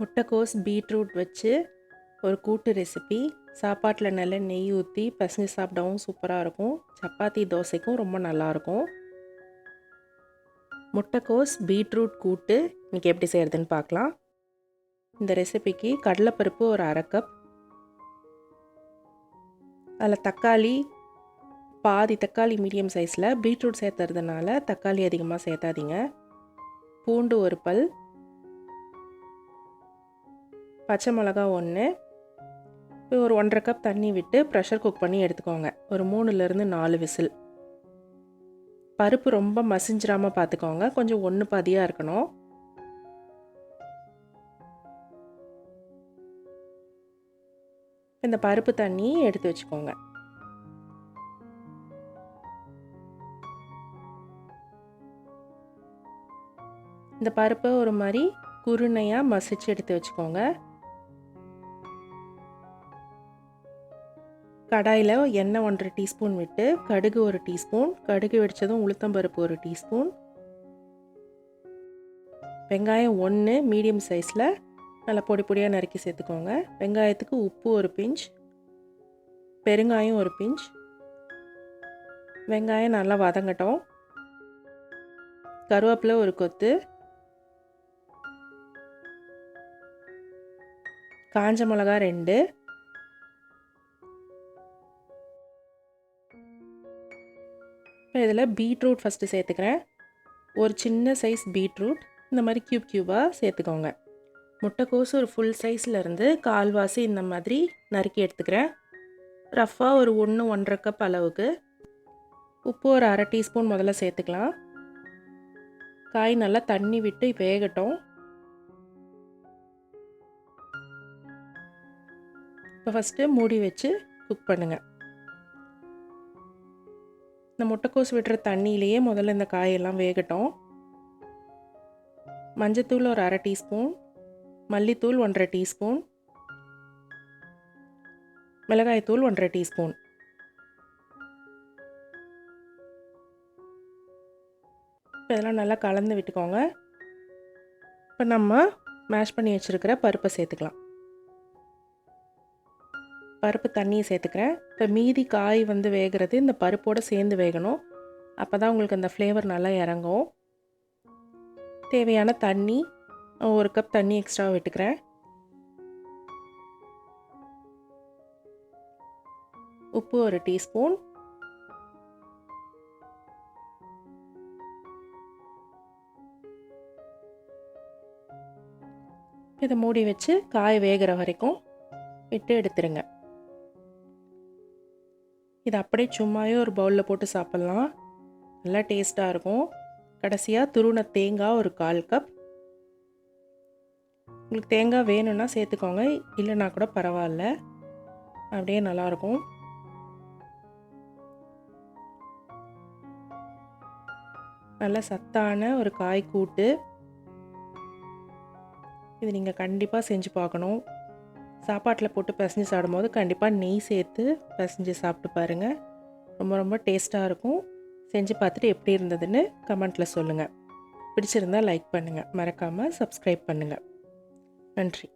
முட்டைக்கோஸ் பீட்ரூட் வச்சு ஒரு கூட்டு ரெசிபி சாப்பாட்டில் நல்ல நெய் ஊற்றி பசஞ்சு சாப்பிடவும் சூப்பராக இருக்கும். சப்பாத்தி தோசைக்கும் ரொம்ப நல்லாயிருக்கும் முட்டைக்கோஸ் பீட்ரூட் கூட்டு இன்றைக்கி எப்படி செய்கிறதுன்னு பார்க்கலாம். இந்த ரெசிபிக்கு கடலைப்பருப்பு ஒரு அரை கப் அதில் தக்காளி பாதி தக்காளி மீடியம் சைஸில் பீட்ரூட் சேர்த்துறதுனால தக்காளி அதிகமாக சேர்த்தாதீங்க. பூண்டு ஒரு பல். பச்சை மிளகா ஒன்று ஒரு ஒன்றரை கப் தண்ணி விட்டு ப்ரெஷர் குக் பண்ணி எடுத்துக்கோங்க. ஒரு மூணுலேருந்து நாலு விசில். பருப்பு ரொம்ப மசிஞ்சிராமல் பார்த்துக்கோங்க கொஞ்சம் ஒன்று பாதியாக இருக்கணும். இந்த பருப்பு தண்ணி எடுத்து வச்சுக்கோங்க. இந்த பருப்பை ஒரு மாதிரி குருணையாக மசிச்சு எடுத்து வச்சுக்கோங்க. கடாயில் எண்ணெய் ஒன்றரை டீஸ்பூன் விட்டு கடுகு ஒரு டீஸ்பூன் கடுகு வெடித்ததும் உளுத்தம்பருப்பு ஒரு டீஸ்பூன். வெங்காயம் ஒன்று மீடியம் சைஸில் நல்லா பொடி பொடியாக நறுக்கி சேர்த்துக்கோங்க. வெங்காயத்துக்கு உப்பு ஒரு பிஞ்ச் பெருங்காயம் ஒரு பிஞ்ச். வெங்காயம் நல்லா வதங்கட்டும். கருவேப்பிலை ஒரு கொத்து. காஞ்ச மிளகா ரெண்டு. இப்போ இதில் பீட்ரூட் ஃபஸ்ட்டு சேர்த்துக்கிறேன். ஒரு சின்ன சைஸ் பீட்ரூட். இந்த மாதிரி க்யூப் க்யூபாக சேர்த்துக்கோங்க. முட்டைக்கோசு ஒரு ஃபுல் சைஸ்லேருந்து கால்வாசி இந்த மாதிரி நறுக்கி எடுத்துக்கிறேன். ரஃப்பாக ஒரு ஒன்று ஒன்றரை கப் அளவுக்கு. உப்பு ஒரு அரை டீஸ்பூன் முதல்ல சேர்த்துக்கலாம். காய் நல்லா தண்ணி விட்டு வேகட்டும். இப்போ ஃபஸ்ட்டு மூடி வச்சு குக் பண்ணுங்கள் இந்த முட்டைக்கோஸ் விடுற தண்ணியிலேயே முதல்ல இந்த காயெல்லாம் வேகட்டும். மஞ்சத்தூள் ஒரு அரை டீஸ்பூன். மல்லித்தூள் ஒன்றரை டீஸ்பூன். மிளகாய்த்தூள் ஒன்றரை டீஸ்பூன். இதெல்லாம் நல்லா கலந்து விட்டுக்கோங்க. இப்போ நம்ம மேஷ் பண்ணி வச்சுருக்கிற பருப்பை சேர்த்துக்கலாம். பருப்பு தண்ணியை சேர்த்துக்கிறேன். இப்போ மீதி காய் வந்து வேகிறது இந்த பருப்போடு சேர்ந்து வேகணும். அப்போ தான் உங்களுக்கு அந்த ஃப்ளேவர் நல்லா இறங்கும். தேவையான தண்ணி ஒரு கப் தண்ணி எக்ஸ்ட்ரா விட்டுக்கிறேன். உப்பு ஒரு டீஸ்பூன். இதை மூடி வச்சு காய் வேகிற வரைக்கும் விட்டு எடுத்துருங்க. இது அப்படியே சும்மாவே ஒரு பவுலில் போட்டு சாப்பிட்லாம். நல்லா டேஸ்ட்டாக இருக்கும். கடைசியாக துருண தேங்காய் ஒரு கால் கப் உங்களுக்கு தேங்காய் வேணும்னா சேர்த்துக்கோங்க. இல்லைனா கூட பரவாயில்ல. அப்படியே நல்லாயிருக்கும் நல்ல சத்தான ஒரு காய் கூட்டு. இது நீங்கள் கண்டிப்பாக செஞ்சு பார்க்கணும். சாப்பாட்டில் போட்டு பிசைஞ்சு சாப்பிடும்போது கண்டிப்பாக நெய் சேர்த்து பிசைஞ்சு சாப்பிட்டு பாருங்கள் ரொம்ப ரொம்ப டேஸ்ட்டாக இருக்கும். செஞ்சு பார்த்துட்டு எப்படி இருந்ததுன்னு கமெண்ட்டில் சொல்லுங்கள் பிடிச்சிருந்தால் லைக் பண்ணுங்கள் மறக்காமல் சப்ஸ்கிரைப் பண்ணுங்கள் நன்றி.